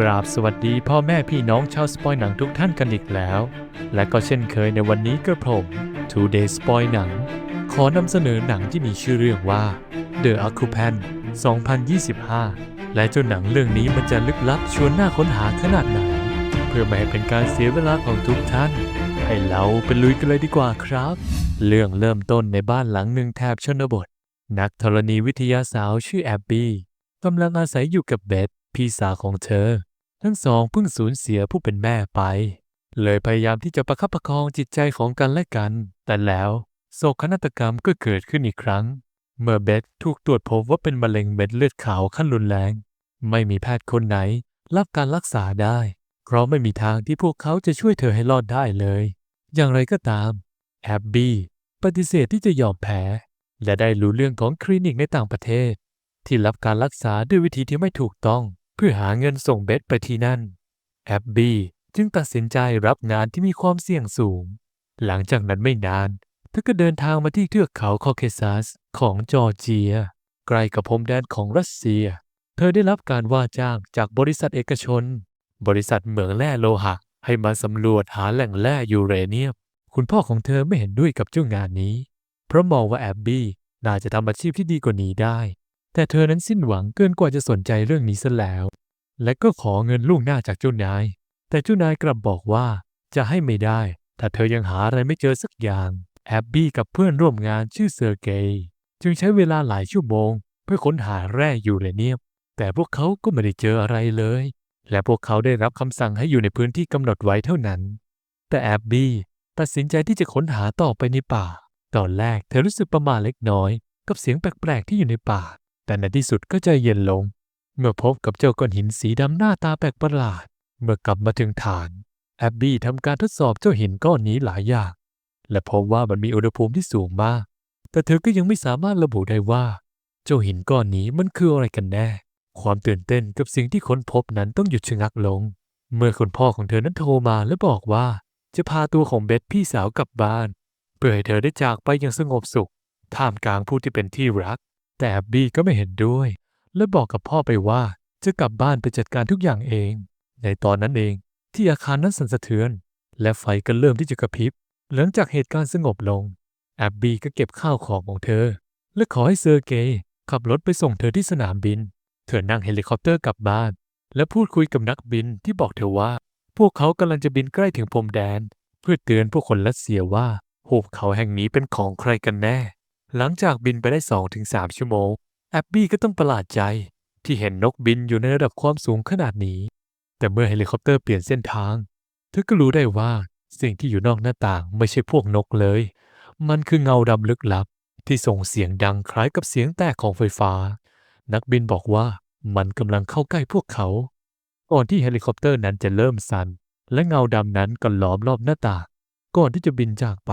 กราบสวัสดีพ่อแม่พี่น้องชาวสปอยหนังทุกท่านกันอีกแล้ว และก็เช่นเคยในวันนี้ก็ผม Today Spoil หนัง ขอนำเสนอหนังที่มีชื่อเรื่องว่า The Occupant 2025 และเจ้าหนังเรื่องนี้มันจะลึกลับชวนน่าค้นหาขนาดไหน เพื่อไม่ให้เป็นการเสียเวลาของทุกท่าน ให้เราไปลุยกันเลยดีกว่าครับ เรื่องเริ่มต้นในบ้านหลังหนึ่งแถบชนบท นักธรณีวิทยาสาวชื่อแอบบี้กำลังอาศัยอยู่กับเบธพี่สาวของเธอ ทั้งสองเพิ่งสูญเสียผู้เป็นแม่ไป เลยพยายามที่จะประคับประคองจิตใจของกันและกัน แต่แล้วโศกนาฏกรรมก็เกิดขึ้นอีกครั้ง เมื่อเบธถูกตรวจพบว่าเป็นมะเร็งเม็ดเลือดขาวขั้นรุนแรง ไม่มีแพทย์คนไหนรับการรักษาได้ เพราะไม่มีทางที่พวกเขาจะช่วยเธอให้รอดได้เลย อย่างไรก็ตามแอบบี้ปฏิเสธที่จะยอมแพ้ และได้รู้เรื่องของคลินิกในต่างประเทศ ที่รับการรักษาด้วยวิธีที่ไม่ถูกต้อง เพื่อหาเงินส่งเบสไปที่นั่น แอบบี้จึงตัดสินใจรับงานที่มีความเสี่ยงสูง หลังจากนั้นไม่นาน เธอก็เดินทางมาที่เทือกเขาคอเคซัสของจอร์เจีย ใกล้กับพรมแดนของรัสเซีย เธอได้รับการว่าจ้างจากบริษัทเอกชน บริษัทเหมืองแร่โลหะ ให้มาสำรวจหาแหล่งแร่ยูเรเนียม คุณพ่อของเธอไม่เห็นด้วยกับเจ้างานนี้ เพราะมองว่าแอบบี้น่าจะทำอาชีพที่ดีกว่านี้ได้ แต่เธอนั้นสิ้นหวังเกินกว่าจะสนใจเรื่องนี้ซะแล้ว และก็ขอเงินล่วงหน้าจากเจ้านาย แต่เจ้านายกลับบอกว่าจะให้ไม่ได้ ถ้าเธอยังหาอะไรไม่เจอสักอย่างแอบบี้กับเพื่อนร่วมงานชื่อเซอร์เกย์จึงใช้เวลาหลายชั่วโมง เพื่อค้นหาแร่ยูเรเนียม แต่พวกเขาก็ไม่ได้เจออะไรเลย และพวกเขาได้รับคำสั่งให้อยู่ในพื้นที่กำหนดไว้เท่านั้น แต่แอบบี้ตัดสินใจที่จะค้นหาต่อไปในป่า ตอนแรกเธอรู้สึกประหมาเล็กน้อย กับเสียงแปลกๆที่อยู่ในป่า แต่ในที่สุดก็ใจเย็นลง เมื่อพบกับเจ้าก้อนหินสีดำหน้าตาแปลกประหลาด เมื่อกลับมาถึงฐาน แอบบี้ทำการทดสอบเจ้าหินก้อนนี้หลายอย่าง และพบว่ามันมีอุณหภูมิที่สูงมาก แต่เธอก็ยังไม่สามารถระบุได้ว่า เจ้าหินก้อนนี้มันคืออะไรกันแน่ ความตื่นเต้นกับสิ่งที่ค้นพบนั้นต้องหยุดชะงักลง เมื่อคุณพ่อของเธอนั้นโทรมาและบอกว่า จะพาตัวของเบธพี่สาวกลับบ้าน เพื่อให้เธอได้จากไปอย่างสงบสุข ท่ามกลางผู้ที่เป็นที่รัก แต่บีก็ไม่เห็นด้วย และบอกกับพ่อไปว่าจะกลับบ้านไปจัดการทุกอย่างเอง ในตอนนั้นเองที่อาคารนั้นสั่นสะเทือน และไฟก็เริ่มที่จะกระพริบ หลังจากเหตุการณ์สงบลง แอบบีก็เก็บข้าวของของเธอ และขอให้เซอร์เกย์ขับรถไปส่งเธอที่สนามบิน เธอนั่งเฮลิคอปเตอร์กลับบ้าน และพูดคุยกับนักบินที่บอกเธอว่า พวกเขากำลังจะบินใกล้ถึงพรมแดน เพื่อเตือนพวกคนรัสเซียว่าหุบเขาแห่งนี้เป็นของใครกันแน่ หลังจากบินไปได้ 2-3 ชั่วโมง แอบบี้ก็ต้องประหลาดใจ ที่เห็นนกบินอยู่ในระดับความสูงขนาดนี้ แต่เมื่อเฮลิคอปเตอร์เปลี่ยนเส้นทาง เธอก็รู้ได้ว่าสิ่งที่อยู่นอกหน้าต่างไม่ใช่พวกนกเลย มันคือเงาดำลึกลับ ที่ส่งเสียงดังคล้ายกับเสียงแตกของไฟฟ้า นักบินบอกว่ามันกำลังเข้าใกล้พวกเขา ก่อนที่เฮลิคอปเตอร์นั้นจะเริ่มสั่นและเงาดำนั้นก็ล้อมรอบหน้าต่างก่อนที่จะบินจากไป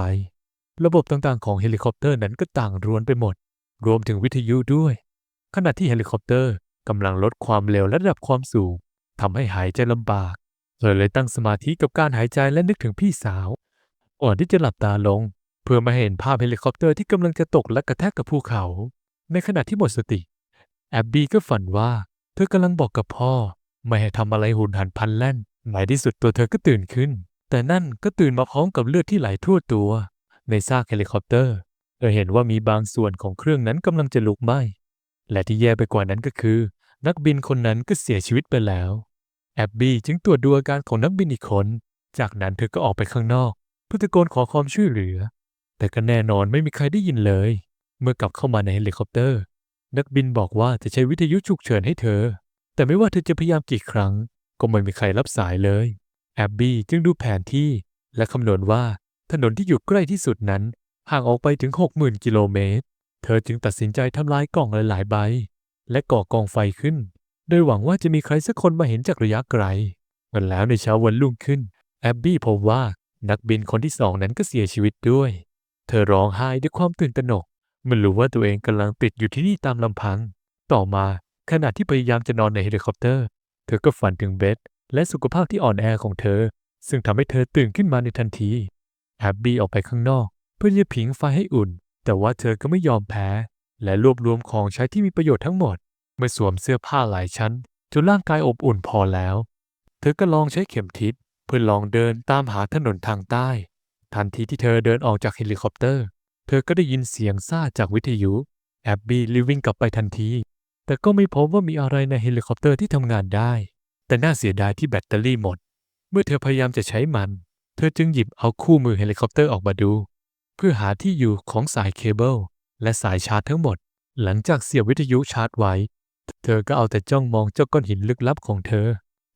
ระบบต่างๆของเฮลิคอปเตอร์นั้นก็ต่างรวนไปหมด รวมถึงวิทยุด้วย ขณะที่เฮลิคอปเตอร์กำลังลดความเร็วและระดับความสูงทำให้หายใจลำบาก เธอเลยตั้งสมาธิกับการหายใจและนึกถึงพี่สาวก่อนที่จะหลับตาลง เพื่อมาเห็นภาพเฮลิคอปเตอร์ที่กำลังจะตกและกระแทกกับภูเขา ในขณะที่หมดสติ แอบบี้ก็ฝันว่า เธอกำลังบอกกับพ่อ ไม่ให้ทำอะไรหุนหันพันแล่นในที่สุดตัวเธอก็ตื่นขึ้น แต่นั่นก็ตื่นมาพร้อมกับเลือดที่ไหลทั่วตัว ในซากเฮลิคอปเตอร์เธอเห็นว่ามีบางส่วนของเครื่องนั้นกำลังจะลุกไหม้ และที่แย่ไปกว่านั้นก็คือ นักบินคนนั้นก็เสียชีวิตไปแล้ว แอบบี้จึงตรวจดูอาการของนักบินอีกคน จากนั้นเธอก็ออกไปข้างนอกเพื่อตะโกนขอความช่วยเหลือ แต่ก็แน่นอนไม่มีใครได้ยินเลย เมื่อกลับเข้ามาในเฮลิคอปเตอร์ นักบินบอกว่าจะใช้วิทยุฉุกเฉินให้เธอ แต่ไม่ว่าเธอจะพยายามกี่ครั้ง ก็ไม่มีใครรับสายเลย แอบบี้จึงดูแผนที่และคำนวณว่า ถนนที่อยู่ใกล้ที่สุดนั้น ห่างออกไปถึง 60,000 กิโลเมตร เธอจึงตัดสินใจทำลายกล่องหลายๆใบ และก่อกองไฟขึ้น โดยหวังว่าจะมีใครสักคนมาเห็นจากระยะไกลวันแล้วในเช้าวันรุ่งขึ้น แอบบี้พบว่านักบินคนที่สองนั้นก็เสียชีวิตด้วย เธอร้องไห้ด้วยความตื่นตระหนกเมื่อรู้ว่าตัวเองกำลังติดอยู่ที่นี่ตามลำพัง ต่อมาขณะที่พยายามจะนอนในเฮลิคอปเตอร์ เธอก็ฝันถึงเบธและสุขภาพที่อ่อนแอของเธอ ซึ่งทำให้เธอตื่นขึ้นมาในทันที แอบบี้ออกไปข้างนอก เพื่อจะผิงไฟให้อุ่น แต่ว่าเธอก็ไม่ยอมแพ้ และรวบรวมของใช้ที่มีประโยชน์ทั้งหมดเมื่อสวมเสื้อผ้าหลายชั้น จนร่างกายอบอุ่นพอแล้ว เธอก็ลองใช้เข็มทิศเพื่อลองเดินตามหาถนนทางใต้ ทันทีที่เธอเดินออกจากเฮลิคอปเตอร์ เธอก็ได้ยินเสียงซ่าจากวิทยุแอบบี้รีวิ่งกลับไปทันที แต่ก็ไม่พบว่ามีอะไรในเฮลิคอปเตอร์ที่ทำงานได้ แต่น่าเสียดายที่แบตเตอรี่หมด เมื่อเธอพยายามจะใช้มัน เธอจึงหยิบเอาคู่มือเฮลิคอปเตอร์ออกมาดู เพื่อหาที่อยู่ของสายเคเบิลและสายชาร์จทั้งหมด หลังจากเสียบวิทยุชาร์จไว้ เธอก็เอาแต่จ้องมองเจ้าก้อนหินลึกลับของเธอ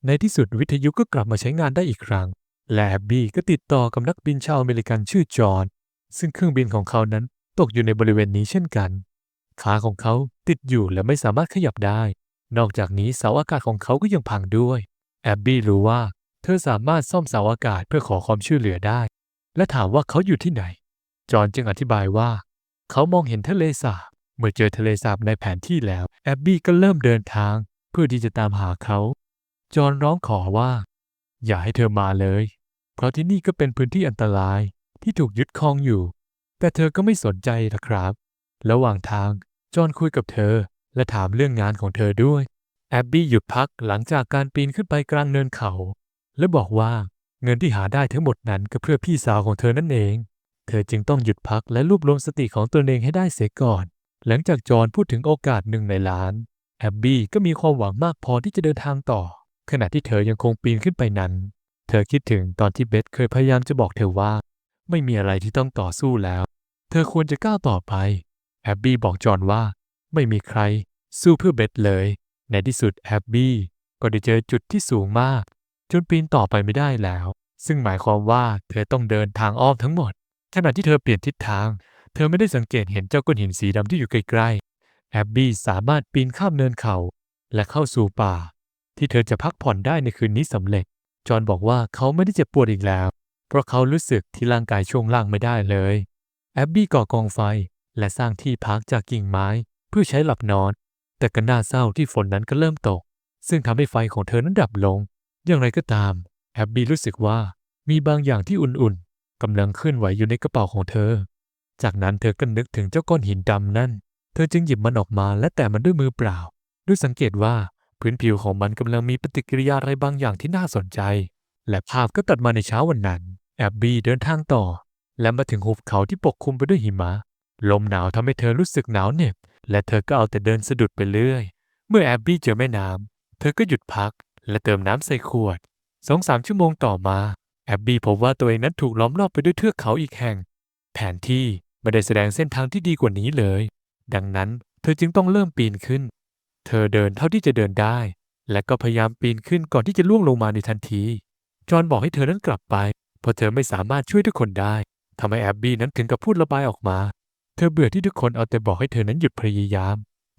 ในที่สุดวิทยุก็กลับมาใช้งานได้อีกครั้ง และแอบบี้ก็ติดต่อกับนักบินชาวอเมริกันชื่อจอห์นซึ่งเครื่องบินของเขานั้นตกอยู่ในบริเวณนี้เช่นกัน ขาของเขาติดอยู่และไม่สามารถขยับได้ นอกจากนี้เสาอากาศของเขาก็ยังพังด้วย แอบบี้รู้ว่า เธอสามารถซ่อมเสาอากาศเพื่อขอความช่วยเหลือได้ และถามว่าเขาอยู่ที่ไหน จอห์นจึงอธิบายว่า เขามองเห็นทะเลสาบ เมื่อเจอทะเลสาบในแผนที่แล้ว แอบบี้ก็เริ่มเดินทาง เพื่อที่จะตามหาเขา จอห์นร้องขอว่า อย่าให้เธอมาเลย เพราะที่นี่ก็เป็นพื้นที่อันตรายที่ถูกยึดครองอยู่ แต่เธอก็ไม่สนใจนะครับ ระหว่างทาง จอห์นคุยกับเธอ และถามเรื่องงานของเธอด้วย แอบบี้หยุดพักหลังจากการปีนขึ้นไปกลางเนินเขา และบอกว่าเงินที่หาได้ทั้งหมดนั้นก็เพื่อพี่สาวของเธอนั่นเอง เธอจึงต้องหยุดพักและรวบรวมสติของตนเองให้ได้เสียก่อน หลังจากจอห์นพูดถึงโอกาสหนึ่งในล้านแอบบี้ก็มีความหวังมากพอที่จะเดินทางต่อ ขณะที่เธอยังคงปีนขึ้นไปนั้น เธอคิดถึงตอนที่เบธเคยพยายามจะบอกเธอว่า ไม่มีอะไรที่ต้องต่อสู้แล้ว เธอควรจะก้าวต่อไป แอบบี้บอกจอห์นว่า ไม่มีใคร สู้เพื่อเบธเลย ในที่สุดแอบบี้ก็ได้เจอจุดที่สูงมาก จนปีนต่อไปไม่ได้แล้ว ซึ่งหมายความว่าเธอต้องเดินทางอ้อมทั้งหมด ขณะที่เธอเปลี่ยนทิศทาง เธอไม่ได้สังเกตเห็นเจ้าก้อนหินสีดำที่อยู่ใกล้ๆ แอบบี้สามารถปีนข้ามเนินเขา และเข้าสู่ป่า ที่เธอจะพักผ่อนได้ในคืนนี้สำเร็จ จอห์นบอกว่าเขาไม่ได้เจ็บปวดอีกแล้ว เพราะเขารู้สึกที่ร่างกายช่วงล่างไม่ได้เลย แอบบี้ก่อกองไฟและสร้างที่พักจากกิ่งไม้เพื่อใช้หลับนอน แต่ก็น่าเศร้าที่ฝนนั้นก็เริ่มตก ซึ่งทำให้ไฟของเธอนั้นดับลง อย่างไรก็ตามแอบบี้รู้สึกว่ามีบางอย่างที่อุ่นๆกำลังเคลื่อนไหวอยู่ในกระเป๋าของเธอ จากนั้นเธอก็นึกถึงเจ้าก้อนหินดำนั่น เธอจึงหยิบมันออกมาและแตะมันด้วยมือเปล่า ด้วยสังเกตว่าพื้นผิวของมันกำลังมีปฏิกิริยาอะไรบางอย่างที่น่าสนใจ และภาพก็ตัดมาในเช้าวันนั้น แอบบี้เดินทางต่อ และมาถึงหุบเขาที่ปกคลุมไปด้วยหิมะ ลมหนาวทำให้เธอรู้สึกหนาวเหน็บ และเธอก็เอาแต่เดินสะดุดไปเรื่อย เมื่อแอบบี้เจอแม่น้ำเธอก็หยุดพัก และเติมน้ำใส่ขวดสองสามชั่วโมงต่อมา แอบบี้พบว่าตัวเองนั้นถูกล้อมรอบไปด้วยเทือกเขาอีกแห่ง แผนที่ไม่ได้แสดงเส้นทางที่ดีกว่านี้เลย ดังนั้นเธอจึงต้องเริ่มปีนขึ้น เธอเดินเท่าที่จะเดินได้ และก็พยายามปีนขึ้นก่อนที่จะล่วงลงมาในทันที จอห์นบอกให้เธอนั้นกลับไป เพราะเธอไม่สามารถช่วยทุกคนได้ทำให้แอบบี้นั้นถึงกับพูดระบายออกมา เธอเบื่อที่ทุกคนเอาแต่บอกให้เธอนั้นหยุดพยายาม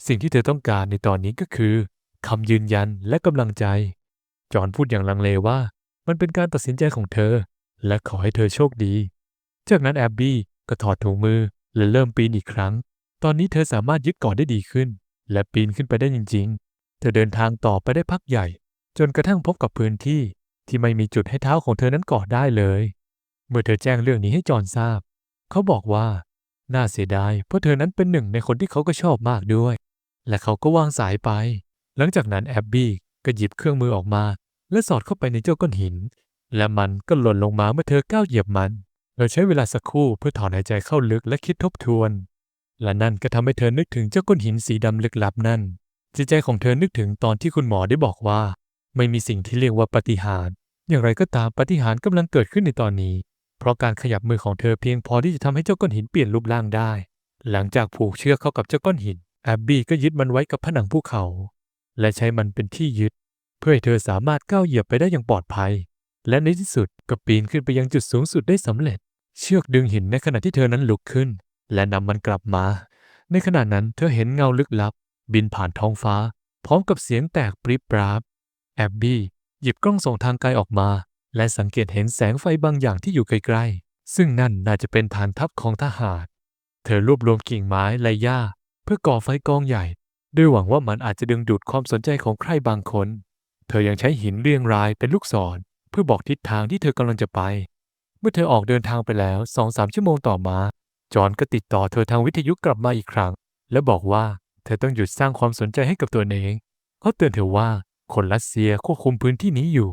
สิ่งที่เธอต้องการในตอนนี้ก็คือคำยืนยันและกำลังใจ จอห์นพูดอย่างลังเลว่ามันเป็นการตัดสินใจของเธอ และขอให้เธอโชคดี จากนั้นแอบบี้ก็ถอดถุงมือและเริ่มปีนอีกครั้ง ตอนนี้เธอสามารถยึดเกาะได้ดีขึ้น และปีนขึ้นไปได้จริง ๆ เธอเดินทางต่อไปได้พักใหญ่ จนกระทั่งพบกับพื้นที่ที่ไม่มีจุดให้เท้าของเธอนั้นเกาะได้เลย เมื่อเธอแจ้งเรื่องนี้ให้จอห์นทราบ เขาบอกว่าน่าเสียดายเพราะเธอนั้นเป็นหนึ่งในคนที่เขาก็ชอบมากด้วย และเขาก็วางสายไป หลังจากนั้นแอบบี้ก็หยิบเครื่องมือออกมา และสอดเข้าไปในเจ้าก้อนหิน และมันก็หล่นลงมาเมื่อเธอก้าวเหยียบมันเธอใช้เวลาสักครู่เพื่อถอนหายใจเข้าลึกและคิดทบทวน และนั่นก็ทำให้เธอนึกถึงเจ้าก้อนหินสีดำลึกลับนั่นจิตใจของเธอนึกถึงตอนที่คุณหมอได้บอกว่า ไม่มีสิ่งที่เรียกว่าปาฏิหารย์อย่างไรก็ตามปาฏิหารย์กำลังเกิดขึ้นในตอนนี้ เพราะการขยับมือของเธอเพียงพอที่จะทำให้เจ้าก้อนหินเปลี่ยนรูปร่างได้ หลังจากผูกเชือกเข้ากับเจ้าก้อนหินแอบบี้ก็ยึดมันไว้กับผนังภูเขา และใช้มันเป็นที่ยึด เพื่อให้เธอสามารถก้าวเหยียบไปได้อย่างปลอดภัย และในที่สุดก็ปีนขึ้นไปยังจุดสูงสุดได้สำเร็จ เชือกดึงหินในขณะที่เธอนั้นลุกขึ้น และนำมันกลับมา ในขณะนั้นเธอเห็นเงาลึกลับ บินผ่านท้องฟ้า พร้อมกับเสียงแตกปริบปราบแอบบี้หยิบกล้องส่องทางไกลออกมา และสังเกตเห็นแสงไฟบางอย่างที่อยู่ไกลๆ ซึ่งนั่นน่าจะเป็นฐานทัพของทหาร เธอรวบรวมกิ่งไม้และหญ้า เพื่อก่อไฟกองใหญ่ ด้วยหวังว่ามันอาจจะดึงดูดความสนใจของใครบางคน เธอยังใช้หินเรียงรายเป็นลูกศร เพื่อบอกทิศทางที่เธอกำลังจะไป เมื่อเธอออกเดินทางไปแล้วสองสามชั่วโมงต่อมา จอห์นก็ติดต่อเธอทางวิทยุกลับมาอีกครั้ง และบอกว่าเธอต้องหยุดสร้างความสนใจให้กับตัวเองเขาเตือนเธอว่าคนรัสเซียควบคุมพื้นที่นี้อยู่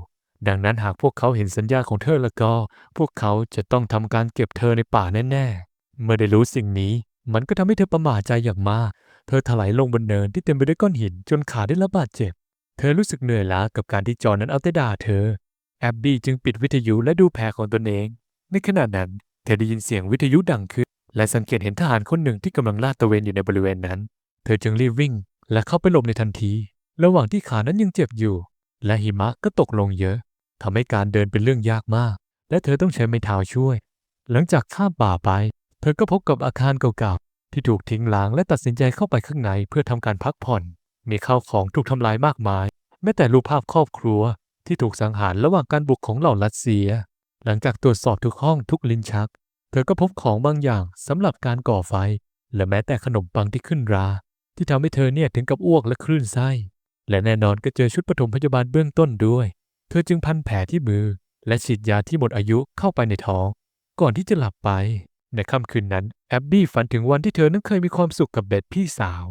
ดังนั้นหากพวกเขาเห็นสัญญาของเธอแล้วก็ พวกเขาจะต้องทำการเก็บเธอในป่าแน่ๆ เมื่อได้รู้สิ่งนี้ มันก็ทำให้เธอประหม่าใจอย่างมาก เธอถลายลงบนเนินที่เต็มไปด้วยก้อนหินจนขาได้รับบาดเจ็บ เธอรู้สึกเหนื่อยล้ากับการที่จอนนั้นเอาแต่ด่าเธอ แอบบี้จึงปิดวิทยุและดูแผลของตนเอง ในขณะนั้น เธอได้ยินเสียงวิทยุดังขึ้น และสังเกตเห็นทหารคนหนึ่งที่กำลังลาดตระเวนอยู่ในบริเวณนั้น เธอจึงรีบวิ่ง และเข้าไปหลบในทันที ระหว่างที่ขานั้นยังเจ็บอยู่ และหิมะก็ตกลงเยอะทำให้การเดินเป็นเรื่องยากมาก และเธอต้องใช้ไม้เท้าช่วย หลังจากข้ามป่าไป เธอก็พบกับอาคารเก่าๆที่ถูกทิ้งล้างและตัดสินใจเข้าไปข้างในเพื่อทำการพักผ่อน มีข้าวของถูกทำลายมากมาย แม้แต่รูปภาพครอบครัวที่ถูกสังหารระหว่างการบุกของเหล่ารัสเซีย หลังจากตรวจสอบทุกห้องทุกลิ้นชัก เธอก็พบของบางอย่างสำหรับการก่อไฟ และแม้แต่ขนมปังที่ขึ้นรา ที่ทำให้เธอเนี่ยถึงกับอ้วกและคลื่นไส้ และแน่นอนก็เจอชุดปฐมพยาบาลเบื้องต้นด้วย เธอจึงพันแผลที่มือ และฉีดยาที่หมดอายุเข้าไปในท้อง ก่อนที่จะหลับไป ในค่ำคืนนั้นแอบบี้ฝันถึงวันที่เธอนั้นเคยมีความสุขกับเบธพี่สาว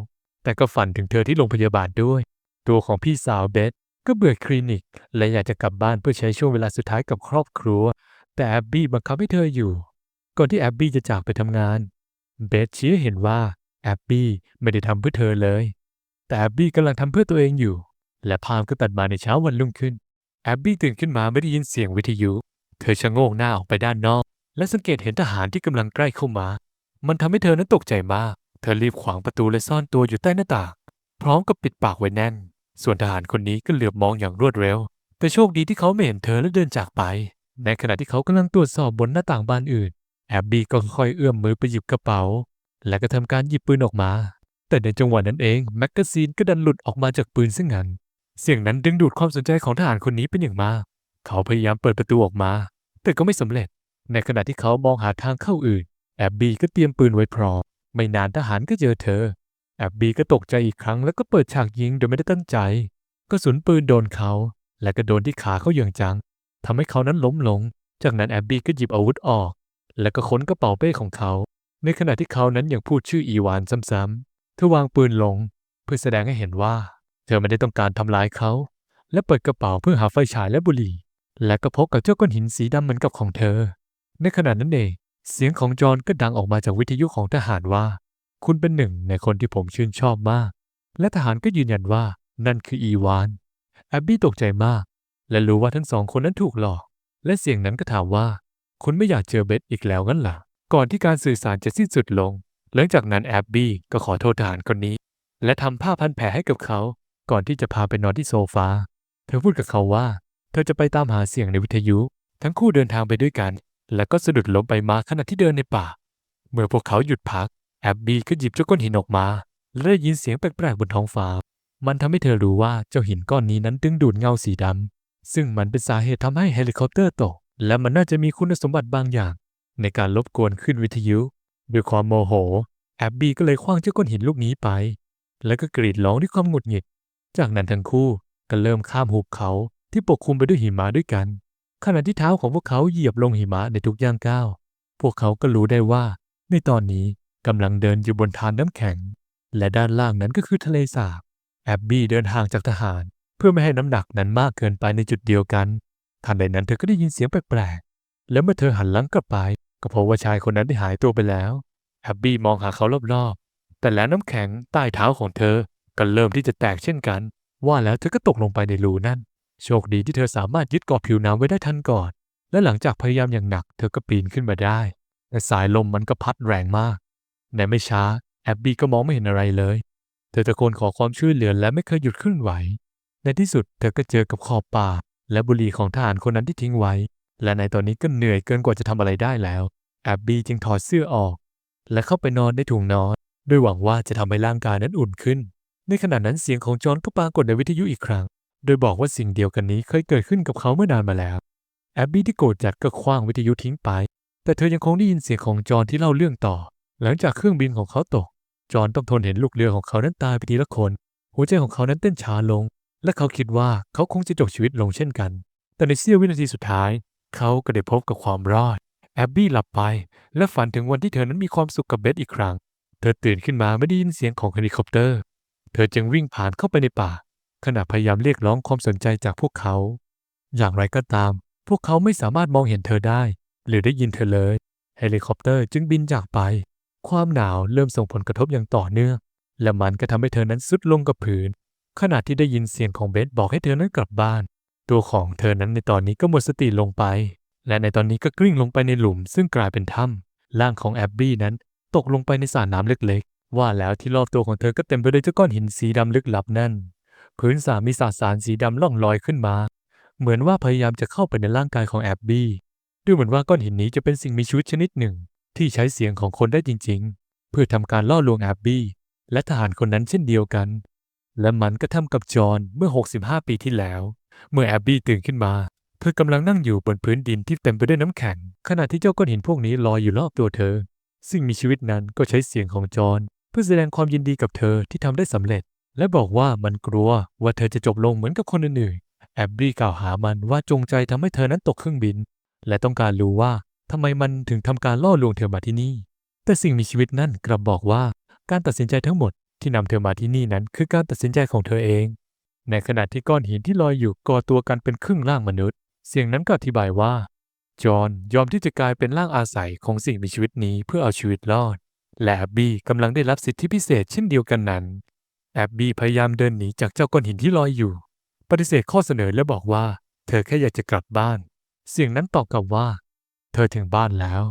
แต่ก็ฝันถึงเธอที่โรงพยาบาลด้วย ตัวของพี่สาวเบธก็เบื่อคลินิก และอยากจะกลับบ้านเพื่อใช้ช่วงเวลาสุดท้ายกับครอบครัว แต่แอบบี้บังคับให้เธออยู่ ก่อนที่แอบบี้จะจากไปทำงาน เบธชี้ให้เห็นว่าแอบบี้ไม่ได้ทำเพื่อเธอเลย แต่แอบบี้กำลังทำเพื่อตัวเองอยู่ และภาพก็ตัดมาในเช้าวันรุ่งขึ้น แอบบี้ตื่นขึ้นมาไม่ได้ยินเสียงวิทยุ เธอชะโงกหน้าออกไปด้านนอก และสังเกตเห็นทหารที่กำลังใกล้เข้ามา มันทำให้เธอนั้นตกใจมาก เธอรีบขวางประตูและซ่อนตัวอยู่ใต้หน้าต่าง พร้อมกับปิดปากไว้แน่น ส่วนทหารคนนี้ก็เหลือบมองอย่างรวดเร็ว แต่โชคดีที่เขาไม่เห็นเธอและเดินจากไป ในขณะที่เขากำลังตรวจสอบบนหน้าต่างบานอื่น แอบบี้ก็ค่อยเอื้อมมือไปหยิบกระเป๋า และก็ทำการหยิบปืนออกมา แต่ในจังหวะนั้นเองแมกกาซีนก็ดันหลุดออกมาจากปืนซึ่งนั้นเสียงนั้นดึงดูดความสนใจของทหารคนนี้เป็นอย่างมาก เขาพยายามเปิดประตูออกมา แต่ก็ไม่สำเร็จ ในขณะที่เขามองหาทางเข้าอื่น แอบบี้ก็เตรียมปืนไว้พร้อม ไม่นานทหารก็เจอเธอ แอบบีก็ตกใจอีกครั้งแล้วก็เปิดฉากยิงโดยไม่ได้ตั้งใจกระสุนปืนโดนเขา และก็โดนที่ขาเขาอย่างจังทำให้เขานั้นล้มลง จากนั้นแอบบี้ก็หยิบอาวุธออก แล้วก็ค้นกระเป๋าเป้ของเขา ในขณะที่เขานั้นยังพูดชื่ออีวานซ้ำๆเธอวางปืนลง เพื่อแสดงให้เห็นว่า เธอไม่ได้ต้องการทำร้ายเขา และเปิดกระเป๋าเพื่อหาไฟฉายและบุหรี่ และก็พบกับเจ้าก้อนหินสีดำเหมือนกับของเธอ ในขณะนั้นเอง เสียงของจอห์นก็ดังออกมาจากวิทยุของทหารว่า คุณเป็นหนึ่งในคนที่ผมชื่นชอบมาก และทหารก็ยืนยันว่านั่นคืออีวานแอบบี้ตกใจมาก และรู้ว่าทั้งสองคนนั้นถูกหลอก และเสียงนั้นก็ถามว่า คุณไม่อยากเจอเบธอีกแล้วงั้นหรอก่อนที่การสื่อสารจะสิ้นสุดลง หลังจากนั้นแอบบี้ก็ขอโทษทหารคนนี้ และทำผ้าพันแผลให้กับเขา ก่อนที่จะพาไปนอนที่โซฟา เธอพูดกับเขาว่า เธอจะไปตามหาเสียงในวิทยุ ทั้งคู่เดินทางไปด้วยกัน แล้วก็สะดุดล้มไปมาขณะที่เดินในป่า เมื่อพวกเขาหยุดพัก แอบบี้ก็หยิบเจ้าก้อนหินออกมา และได้ยินเสียงแปลกๆบนท้องฟ้า มันทำให้เธอรู้ว่าเจ้าหินก้อนนี้นั้นดึงดูดเงาสีดำซึ่งมันเป็นสาเหตุทำให้เฮลิคอปเตอร์ตก และมันน่าจะมีคุณสมบัติบางอย่าง ในการรบกวนขึ้นวิทยุ ด้วยความโมโห แอบบี้ก็เลยคว้างเจ้าก้อนหินลูกนี้ไป แล้วก็กรีดร้องด้วยความหงุดหงิด จากนั้นทั้งคู่ก็เริ่มข้ามหุบเขาที่ปกคลุมไปด้วยหิมะด้วยกัน ขณะที่เท้าของพวกเขาเหยียบลงหิมะในทุกย่างก้าว พวกเขาก็รู้ได้ว่า ในตอนนี้กำลังเดินอยู่บนทานน้ำแข็ง และด้านล่างนั้นก็คือทะเลสาบ แอบบี้เดินห่างจากทหาร เพื่อไม่ให้น้ำหนักนั้นมากเกินไปในจุดเดียวกัน ทันใดนั้นเธอก็ได้ยินเสียงแปลกๆ แล้วเมื่อเธอหันหลังกลับไป ก็พบว่าชายคนนั้นได้หายตัวไปแล้ว แอบบี้มองหาเขารอบๆ แต่แล้วน้ำแข็งใต้เท้าของเธอก็เริ่มที่จะแตกเช่นกัน ว่าแล้วเธอก็ตกลงไปในรูนั่น โชคดีที่เธอสามารถยึดเกาะผิวน้ำไว้ได้ทันก่อน และหลังจากพยายามอย่างหนัก เธอก็ปีนขึ้นมาได้ แต่สายลมมันก็พัดแรงมาก ในไม่ช้า แอบบี้ก็มองไม่เห็นอะไรเลย เธอตะโกนขอความช่วยเหลือและไม่เคยหยุดเคลื่อนไหว ในที่สุดเธอก็เจอกับขอบป่า และบุหรี่ของทหารคนนั้นที่ทิ้งไว้ และในตอนนี้ก็เหนื่อยเกินกว่าจะทำอะไรได้แล้ว แอบบี้จึงถอดเสื้อออก และเข้าไปนอนในถุงนอนด้วยหวังว่าจะทำให้ร่างกายนั้นอุ่นขึ้น ในขณะนั้นเสียงของจอห์นก็ปรากฏในวิทยุอีกครั้ง โดยบอกว่าสิ่งเดียวกันนี้เคยเกิดขึ้นกับเขาเมื่อนานมาแล้ว แอบบี้ที่โกรธจัดก็คว้างวิทยุทิ้งไป แต่เธอยังคงได้ยินเสียงของจอห์นที่เล่าเรื่องต่อ หลังจากเครื่องบินของเขาตก จอห์นต้องทนเห็นลูกเรือของเขานั้นตายไปทีละคน หัวใจของเขานั้นเต้นช้าลง และเขาคิดว่าเขาคงจะจบชีวิตลงเช่นกัน แต่ในเสี้ยววินาทีสุดท้าย เขาก็ได้พบกับความรอด แอบบี้หลับไป และฝันถึงวันที่เธอนั้นมีความสุขกับเบธอีกครั้ง เธอตื่นขึ้นมาไม่ได้ยินเสียงของเฮลิคอปเตอร์ เธอจึงวิ่งผ่านเข้าไปในป่า ขณะพยายามเรียกร้องความสนใจจากพวกเขา อย่างไรก็ตาม พวกเขาไม่สามารถมองเห็นเธอได้ หรือได้ยินเธอเลย เฮลิคอปเตอร์จึงบินจากไป ความหนาวเริ่มส่งผลกระทบอย่างต่อเนื่อง และมันก็ทำให้เธอนั้นสุดลงกับพื้นขณะที่ได้ยินเสียงของเบสบอกให้เธอนั้นกลับบ้าน ตัวของเธอนั้นในตอนนี้ก็หมดสติลงไป และในตอนนี้ก็กลิ้งลงไปในหลุม ซึ่งกลายเป็นถ้ำร่างของแอบบี้นั้นตกลงไปในสระน้ำเล็กๆ ว่าแล้วที่รอบตัวของเธอก็เต็มไปด้วยเจ้าก้อนหินสีดำลึกลับนั่น พื้นสระมีสาสารสีดำล่องลอยขึ้นมา เหมือนว่าพยายามจะเข้าไปในร่างกายของแอบบี้ ดูเหมือนว่าก้อนหินนี้จะเป็นสิ่งมีชีวิตชนิดหนึ่ง ที่ใช้เสียงของคนได้จริง ๆ เพื่อทำการล่อลวงแอบบี้ และทหารคนนั้นเช่นเดียวกัน และมันก็ทำกับจอห์นเมื่อ 65 ปีที่แล้ว เมื่อแอบบี้ตื่นขึ้นมา เธอกำลังนั่งอยู่บนพื้นดินที่เต็มไปด้วยน้ำแข็ง ขณะที่เจ้าก้อนหินพวกนี้ลอยอยู่รอบตัวเธอสิ่งมีชีวิตนั้นก็ใช้เสียงของจอห์นเพื่อแสดงความยินดีกับเธอที่ทำได้สำเร็จ และบอกว่ามันกลัวว่าเธอจะจบลงเหมือนกับคนอื่นๆแอบบี้กล่าวหามันว่าจงใจทำให้เธอนั้นตกเครื่องบิน และต้องการรู้ว่าทำไมมันถึงทำการล่อลวงเธอมาที่นี่ แต่สิ่งมีชีวิตนั่นกลับบอกว่าการตัดสินใจทั้งหมดที่นำเธอมาที่นี่นั้นคือการตัดสินใจของเธอเอง ในขณะที่ก้อนหินที่ลอยอยู่ก่อตัวกันเป็นครึ่งร่างมนุษย์ เสียงนั้นก็อธิบายว่า จอห์นยอมที่จะกลายเป็นร่างอาศัยของสิ่งมีชีวิตนี้เพื่อเอาชีวิตรอด และแอบบี้กำลังได้รับสิทธิพิเศษเช่นเดียวกันนั้น แอบบี้พยายามเดินหนีจากเจ้าก้อนหินที่ลอยอยู่ ปฏิเสธข้อเสนอและบอกว่า เธอแค่อยากจะกลับบ้าน เสียงนั้นตอบกลับว่า เธอถึงบ้านแล้ว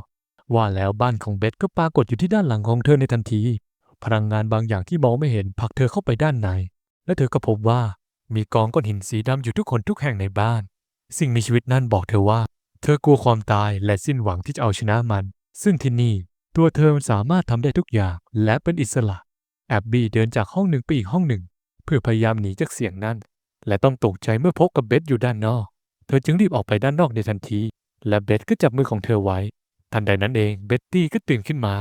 ว่าแล้วบ้านของเบธก็ปรากฏอยู่ที่ด้านหลังของเธอในทันที พลังงานบางอย่างที่มองไม่เห็นผลักเธอเข้าไปด้านใน และเธอก็พบว่ามีกองก้อนหินสีดำอยู่ทุกคนทุกแห่งในบ้าน สิ่งมีชีวิตนั่นบอกเธอว่า เธอกลัวความตายและสิ้นหวังที่จะเอาชนะมัน ซึ่งที่นี่ตัวเธอสามารถทำได้ทุกอย่างและเป็นอิสระ บบี้เดินจากห้องหนึ่งไปอีกห้องหนึ่ง เพื่อพยายามหนีจากเสียงนั้น และต้องตกใจเมื่อพบกับเบธอยู่ด้านนอก เธอจึงรีบออกไปด้านนอกในทันที และเบธก็จับมือของเธอไว้ ทันใดนั้นเองเบตตี้ก็ตื่นขึ้นมา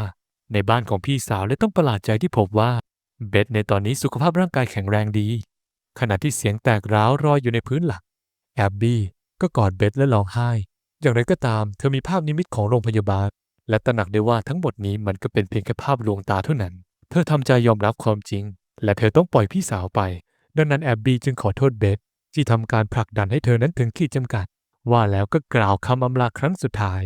ในบ้านของพี่สาวและต้องประหลาดใจที่พบว่าเบธในตอนนี้สุขภาพร่างกายแข็งแรงดี ขณะที่เสียงแตกร้าวรอยอยู่ในพื้นหลัก แอบบี้ก็กอดเบธและร้องไห้ อย่างไรก็ตาม เธอมีภาพนิมิตของโรงพยาบาล และตระหนักได้ว่าทั้งหมดนี้มันก็เป็นเพียงแค่ภาพลวงตาเท่านั้น เธอทำใจยอมรับความจริง และเธอต้องปล่อยพี่สาวไป ดังนั้นแอบบี้จึงขอโทษเบธที่ทำการผลักดันให้เธอนั้นถึงขีดจำกัด ว่าแล้วก็กล่าวคำอำลาครั้งสุดท้าย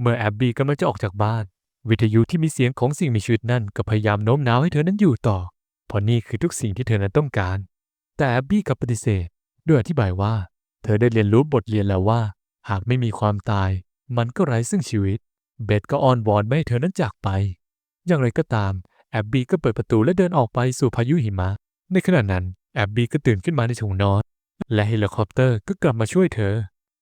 เมื่อแอบบี้กำลังจะออกจากบ้าน วิทยุที่มีเสียงของสิ่งมีชีวิตนั่นก็พยายามโน้มน้าวให้เธอนั้นอยู่ต่อ เพราะนี่คือทุกสิ่งที่เธอนั้นต้องการ แต่แอบบี้กลับปฏิเสธด้วยอธิบายว่า เธอได้เรียนรู้บทเรียนแล้วว่า หากไม่มีความตาย มันก็ไร้ซึ่งชีวิต เบธก็อ้อนวอนไม่ให้เธอนั้นจากไป อย่างไรก็ตาม แอบบี้ก็เปิดประตูและเดินออกไปสู่พายุหิมะ ในขณะนั้นแอบบี้ก็ตื่นขึ้นมาในถุงนอน และเฮลิคอปเตอร์ก็กลับมาช่วยเธอ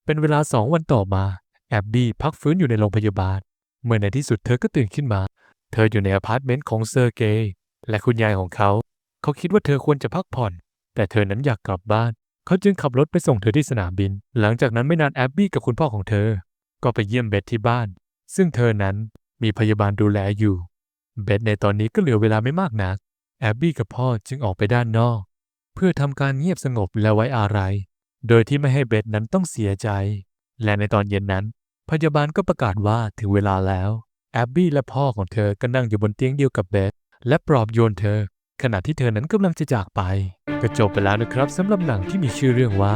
เป็นเวลาสองวันต่อมาแอบบี้พักฟื้นอยู่ในโรงพยาบาล เมื่อในที่สุดเธอก็ตื่นขึ้นมา เธออยู่ในอพาร์ตเมนต์ของเซอร์เกย์และคุณยายของเขา เขาคิดว่าเธอควรจะพักผ่อน แต่เธอนั้นอยากกลับบ้าน เขาจึงขับรถไปส่งเธอที่สนามบิน หลังจากนั้นไม่นานแอบบี้กับคุณพ่อของเธอ ก็ไปเยี่ยมเบธที่บ้าน ซึ่งเธอนั้นมีพยาบาลดูแลอยู่ เบธในตอนนี้ก็เหลือเวลาไม่มากนัก แอบบี้กับพ่อจึงออกไปด้านนอก เพื่อทำการเงียบสงบและไว้อาลัยโดยที่ไม่ให้เบธนั้นต้องเสียใจ และในตอนเย็นนั้น พยาบาลก็ประกาศว่าถึงเวลาแล้ว แอบบี้และพ่อของเธอก็นั่งอยู่บนเตียงเดียวกับเบธและปลอบโยนเธอ ขณะที่เธอนั้นกำลังจะจากไป ก็จบไปแล้วนะครับสำหรับหนังที่มีชื่อเรื่องว่า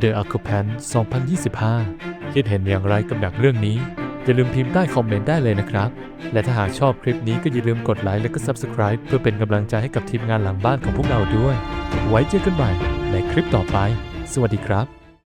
The Occupant 2025 คิดเห็นอย่างไรกับหนังเรื่องนี้ อย่าลืมพิมพ์ใต้คอมเมนต์ได้เลยนะครับ และถ้าหากชอบคลิปนี้ก็อย่าลืมกดไลค์และก็ Subscribe เพื่อเป็นกำลังใจให้กับทีมงานหลังบ้านของพวกเราด้วย ไว้เจอกันใหม่ในคลิปต่อไป สวัสดีครับ